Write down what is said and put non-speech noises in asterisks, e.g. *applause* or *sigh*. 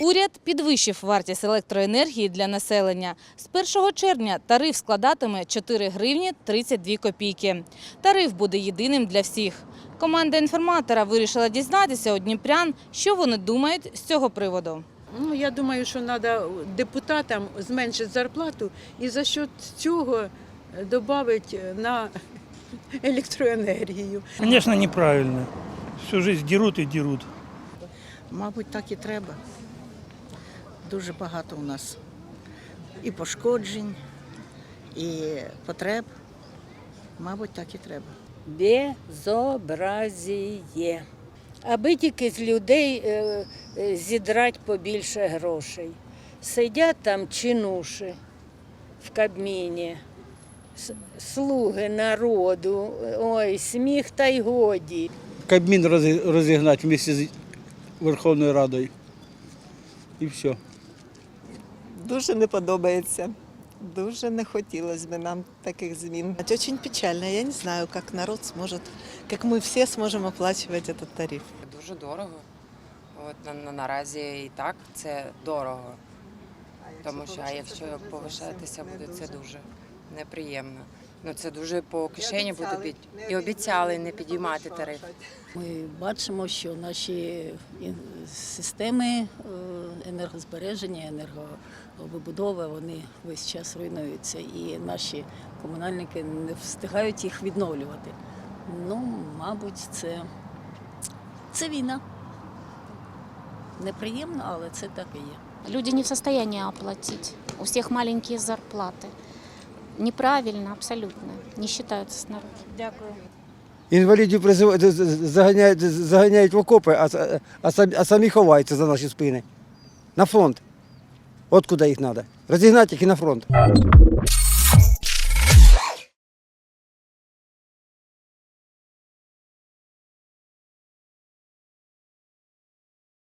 Уряд підвищив вартість електроенергії для населення. З 1 червня тариф складатиме 4 гривні 32 копійки. Тариф буде єдиним для всіх. Команда інформатора вирішила дізнатися у дніпрян, що вони думають з цього приводу. Ну, я думаю, що треба депутатам зменшити зарплату і за счет цього додати на *laughs* електроенергію. Конечно, неправильно. Всю жизнь дерут и дерут. Мабуть, так і треба. Дуже багато у нас і пошкоджень, і потреб. Мабуть, так і треба. Безобразіє. Аби тільки з людей е, е, зідрать побільше грошей. Сидять там чинуші в Кабміні, слуги народу, ой, сміх та й годі. Кабмін розігнати з Верховною Радою. І все. Дуже не подобається. Дуже не хотілося б нам таких змін. Это очень печально. Я не знаю, как народ сможет, как мы все сможем оплачивать этот тариф. Дуже дорого. От на, на, наразі і так це дорого. Тому що а якщо повишатися буде, це дуже неприємно. Ну це дуже по кишені буде бити. І обіцяли не підіймати тариф. Ми бачимо, що наші системи е, енергозбереження, енерговибудови, вони весь час руйнуються, і наші комунальники не встигають їх відновлювати. Ну, мабуть, це, це війна. Неприємно, але це так і є. Люди не в состоянии оплатить. У всех маленькие зарплаты. Неправильно, абсолютно. Не считаются с народом. Дякую. Інвалідів призив- з- з- заганяють, заганяють в окопи, а, а, самі, а самі ховаються за наші спини. На фронт. От куди їх треба. Розігнати їх і на фронт.